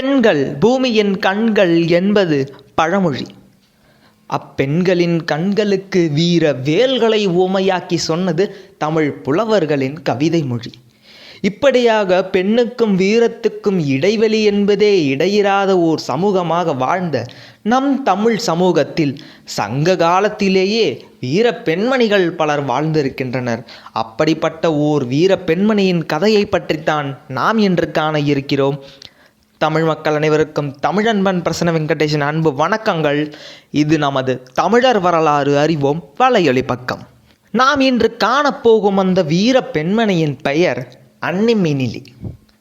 பெண்கள் பூமியின் கண்கள் என்பது பழமொழி. அப்பெண்களின் கண்களுக்கு வீர வேல்களை உவமையாக்கி சொன்னது தமிழ் புலவர்களின் கவிதை மொழி. இப்படியாக பெண்ணுக்கும் வீரத்துக்கும் இடைவெளி என்பதே இடையிறாத ஓர் சமூகமாக வாழ்ந்த நம் தமிழ் சமூகத்தில் சங்க காலத்திலேயே வீர பெண்மணிகள் பலர் வாழ்ந்திருக்கின்றனர். அப்படிப்பட்ட ஓர் வீர பெண்மணியின் கதையை பற்றித்தான் நாம் இன்று காண இருக்கிறோம். தமிழ் மக்கள் அனைவருக்கும் தமிழன்பன் பிரசன்ன வெங்கடேஷன் அன்பு வணக்கங்கள். இது நமது தமிழர் வரலாறு அறிவோம் வலையொலி பக்கம். நாம் இன்று காணப்போகும் அந்த வீர பெண்மணியின் பெயர் அன்னிமினிலி.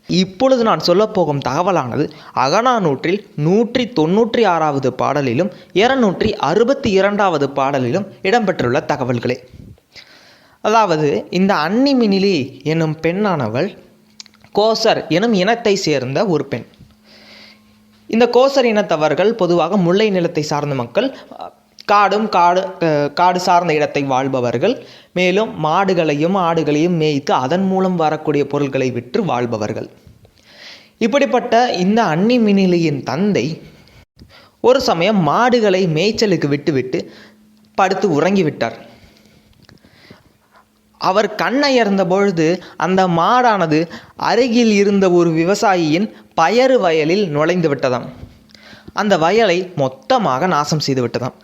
இப்பொழுது நான் சொல்லப்போகும் தகவலானது அகனானூற்றில் நூற்றி தொன்னூற்றி ஆறாவது பாடலிலும் இருநூற்றி அறுபத்தி இரண்டாவது பாடலிலும் இடம்பெற்றுள்ள தகவல்களே. அதாவது இந்த அன்னிமினிலி என்னும் பெண்ணானவள் கோசர் எனும் இனத்தை சேர்ந்த ஒரு பெண். இந்த கோசர் இனத்தவர்கள் பொதுவாக முல்லை நிலத்தை சார்ந்த மக்கள் காடும் காடு காடு சார்ந்த இடத்தை வாழ்பவர்கள். மேலும் மாடுகளையும் ஆடுகளையும் மேய்த்து அதன் மூலம் வரக்கூடிய பொருட்களை விற்று வாழ்பவர்கள். இப்படிப்பட்ட இந்த அன்னி மினிலியின் தந்தை ஒரு சமயம் மாடுகளை மேய்ச்சலுக்கு விட்டுவிட்டு படுத்து உறங்கிவிட்டார். அவர் கண்ணயர்ந்த பொழுது அந்த மாடானது அருகில் இருந்த ஒரு விவசாயியின் பயறு வயலில் நுழைந்து விட்டதாம். அந்த வயலை மொத்தமாக நாசம் செய்து விட்டதாம்.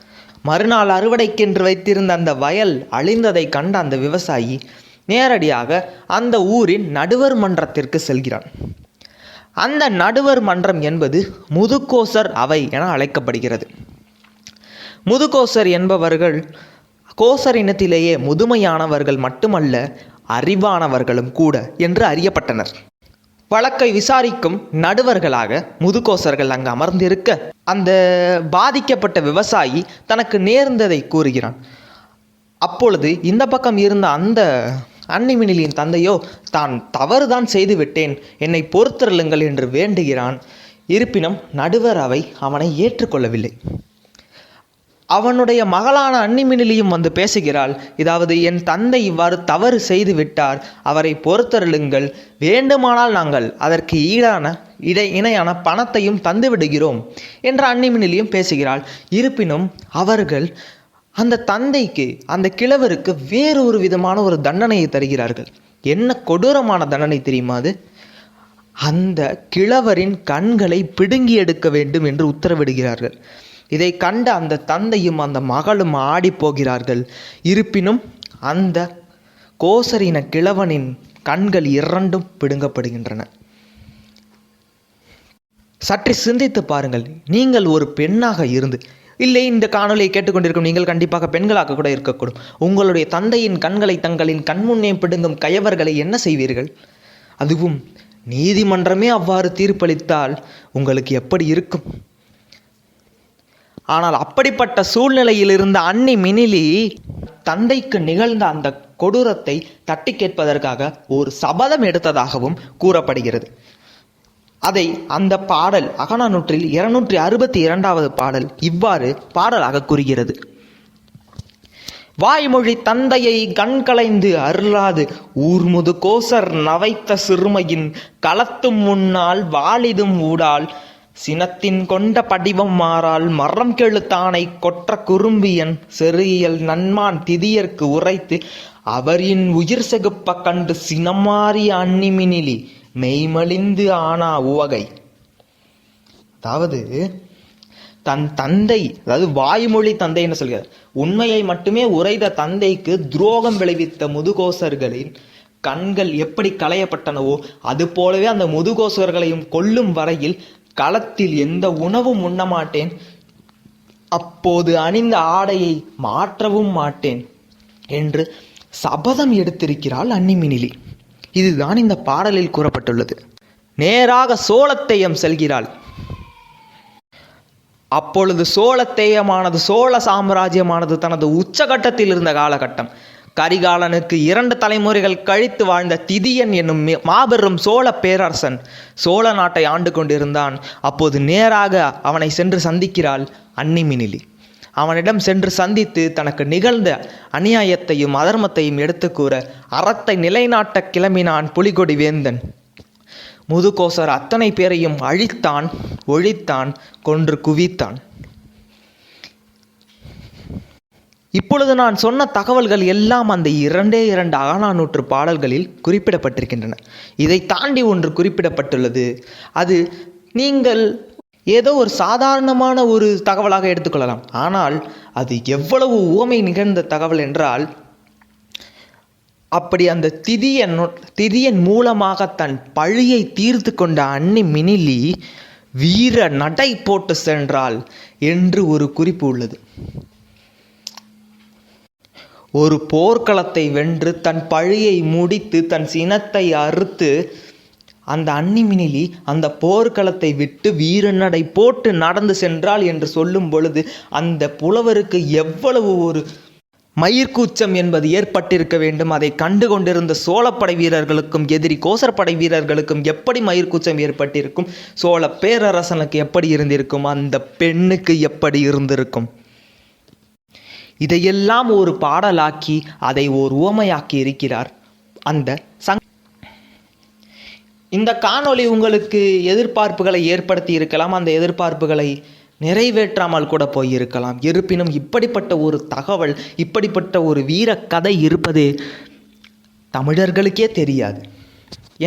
மறுநாள் அறுவடைக்கென்று வைத்திருந்த அந்த வயல் அழிந்ததை கண்ட அந்த விவசாயி நேரடியாக அந்த ஊரின் நடுவர் மன்றத்திற்கு செல்கிறான். அந்த நடுவர் மன்றம் என்பது முதுகோசர் அவை என அழைக்கப்படுகிறது. முதுகோசர் என்பவர்கள் கோசர் இனத்திலேயே முதுமையானவர்கள் மட்டுமல்ல அறிவானவர்களும் கூட என்று அறியப்பட்டனர். வழக்கை விசாரிக்கும் நடுவர்களாக முதுகோசர்கள் அங்கு அமர்ந்திருக்க அந்த பாதிக்கப்பட்ட விவசாயி தனக்கு நேர்ந்ததை கூறுகிறான். அப்பொழுது இந்த பக்கம் இருந்த அந்த அன்னிமினிலின் தந்தையோ தான் தவறுதான் செய்து விட்டேன் என்னை பொறுத்தருளுங்கள் என்று வேண்டுகிறான். இருப்பினும் நடுவர் அவை அவனை ஏற்றுக்கொள்ளவில்லை. அவனுடைய மகளான அன்னிமினிலியும் வந்து பேசுகிறாள். இதாவது என் தந்தை இவ்வாறு தவறு செய்து விட்டார். அவரை பொறுத்தருளுங்கள். வேண்டுமானால் நாங்கள் அதற்கு ஈடான இடை இணையான பணத்தையும் தந்து விடுகிறோம் என்ற அன்னிமினிலியும் பேசுகிறாள். இருப்பினும் அவர்கள் அந்த தந்தைக்கு அந்த கிழவருக்கு வேறு ஒரு விதமான ஒரு தண்டனையை தருகிறார்கள். என்ன கொடூரமான தண்டனை தெரியுமா அது? அந்த கிழவரின் கண்களை பிடுங்கி எடுக்க வேண்டும் என்று உத்தரவிடுகிறார்கள். இதை கண்ட அந்த தந்தையும் அந்த மகளும் ஆடிப்போகிறார்கள். இருப்பினும் அந்த கோசரின கிழவனின் கண்கள் இரண்டும் பிடுங்கப்படுகின்றன. சற்று சிந்தித்து பாருங்கள். நீங்கள் ஒரு பெண்ணாக இருந்து இல்லை இந்த காணொலியை கேட்டுக்கொண்டிருக்கும் நீங்கள் கண்டிப்பாக பெண்களாக கூட இருக்கக்கூடும். உங்களுடைய தந்தையின் கண்களை தங்களின் கண்முன்னே பிடுங்கும் கயவர்களை என்ன செய்வீர்கள்? அதுவும் நீதிமன்றமே அவ்வாறு தீர்ப்பளித்தால் உங்களுக்கு எப்படி இருக்கும்? ஆனால் அப்படிப்பட்ட சூழ்நிலையில் இருந்த அன்னி மினிலி தந்தைக்கு நிகழ்ந்த அந்த கொடூரத்தை தட்டி கேட்பதற்காக ஒரு சபதம் எடுத்ததாகவும் கூறப்படுகிறது. அதை அந்த பாடல் அகநானூற்றில் இருநூற்றி அறுபத்தி இரண்டாவது பாடல் இவ்வாறு பாடலாக கூறுகிறது. வாய்மொழி தந்தையை கண்களைந்து அருளாது ஊர்முது கோசர் நவைத்த சிறுமையின் களத்தும் முன்னால் வாளிதும் ஊடால் சினத்தின் கொண்ட படிவம் மாறால் மரம் கெழுத்தானை கொற்ற குறும்பியன் செறியல் நன்மான் திதியர்க்கு உரைத்து அவரின் உயிர் செகுப்ப கண்டு சினமாறிய அன்னிமினிலி மெய்மலிந்து ஆனா உவகை. அதாவது தன் தந்தை அதாவது வாய்மொழி தந்தை சொல்கிறார். உண்மையை மட்டுமே உரைத தந்தைக்கு துரோகம் விளைவித்த முதுகோசர்களின் கண்கள் எப்படி களையப்பட்டனவோ அது போலவே அந்த முதுகோசர்களையும் கொல்லும் வரையில் களத்தில் எந்த உணவும் உண்ண மாட்டேன் அப்போது அணிந்த ஆடையை மாற்றவும் மாட்டேன் என்று சபதம் எடுத்திருக்கிறாள் அன்னிமினிலி. இதுதான் இந்த பாடலில் கூறப்பட்டுள்ளது. நேராக சோழத்தையம் செல்கிறாள். அப்பொழுது சோழத்தேயமானது சோழ சாம்ராஜ்யமானது தனது உச்சகட்டத்தில் இருந்த காலகட்டம். கரிகாலனுக்கு இரண்டு தலைமுறைகள் கழித்து வாழ்ந்த திதியன் என்னும் மாபெரும் சோழ பேரரசன் சோழ நாட்டை ஆண்டு கொண்டிருந்தான். அப்போது நேராக அவனை சென்று சந்திக்கிறாள் அன்னிமினிலி. அவனிடம் சென்று சந்தித்து தனக்கு நிகழ்ந்த அநியாயத்தையும் அதர்மத்தையும் எடுத்து கூற அறத்தை நிலைநாட்ட கிளம்பினான் புலிகொடி வேந்தன் முதுகோசர் அத்தனை பேரையும் அழித்தான் ஒழித்தான் கொன்று குவித்தான். இப்பொழுது நான் சொன்ன தகவல்கள் எல்லாம் அந்த இரண்டே இரண்டு அகநானூற்று பாடல்களில் குறிப்பிடப்பட்டிருக்கின்றன. இதை தாண்டி ஒன்று குறிப்பிடப்பட்டுள்ளது. அது நீங்கள் ஏதோ ஒரு சாதாரணமான ஒரு தகவலாக எடுத்துக்கொள்ளலாம். ஆனால் அது எவ்வளவு உவமை நிகழ்ந்த தகவல் என்றால் அப்படி அந்த திதியன் திதியன் மூலமாக தன் பழியை தீர்த்து கொண்ட அன்னி மினிலி வீர நடை போட்டு சென்றாள் என்று ஒரு குறிப்பு உள்ளது. ஒரு போர்க்களத்தை வென்று தன் பழியை முடித்து தன் சினத்தை அறுத்து அந்த அன்னிமினிலி அந்த போர்க்களத்தை விட்டு வீரநடை போட்டு நடந்து சென்றாள் என்று சொல்லும் பொழுது அந்த புலவருக்கு எவ்வளவு ஒரு மயிர்கூச்சம் என்பது ஏற்பட்டிருக்க வேண்டும். அதை கண்டு கொண்டிருந்த சோழப்படை வீரர்களுக்கும் எதிரி கோசரப்படை வீரர்களுக்கும் எப்படி மயிர்கூச்சம் ஏற்பட்டிருக்கும்? சோழ பேரரசனுக்கு எப்படி இருந்திருக்கும்? அந்த பெண்ணுக்கு எப்படி இருந்திருக்கும்? இதையெல்லாம் ஒரு பாடலாக்கி அதை ஓர் உவமையாக்கி இருக்கிறார். அந்த சங் இந்த காணொளி உங்களுக்கு எதிர்பார்ப்புகளை ஏற்படுத்தி இருக்கலாம் அந்த எதிர்பார்ப்புகளை நிறைவேற்றாமல் கூட போயிருக்கலாம். இருப்பினும் இப்படிப்பட்ட ஒரு தகவல் இப்படிப்பட்ட ஒரு வீர கதை இருப்பது தமிழர்களுக்கே தெரியாது.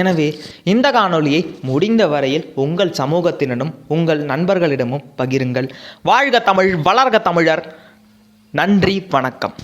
எனவே இந்த காணொளியை முடிந்த வரையில் உங்கள் சமூகத்தினரும் உங்கள் நண்பர்களிடமும் பகிருங்கள். வாழ்க தமிழ் வளர்க தமிழர். நன்றி வணக்கம்.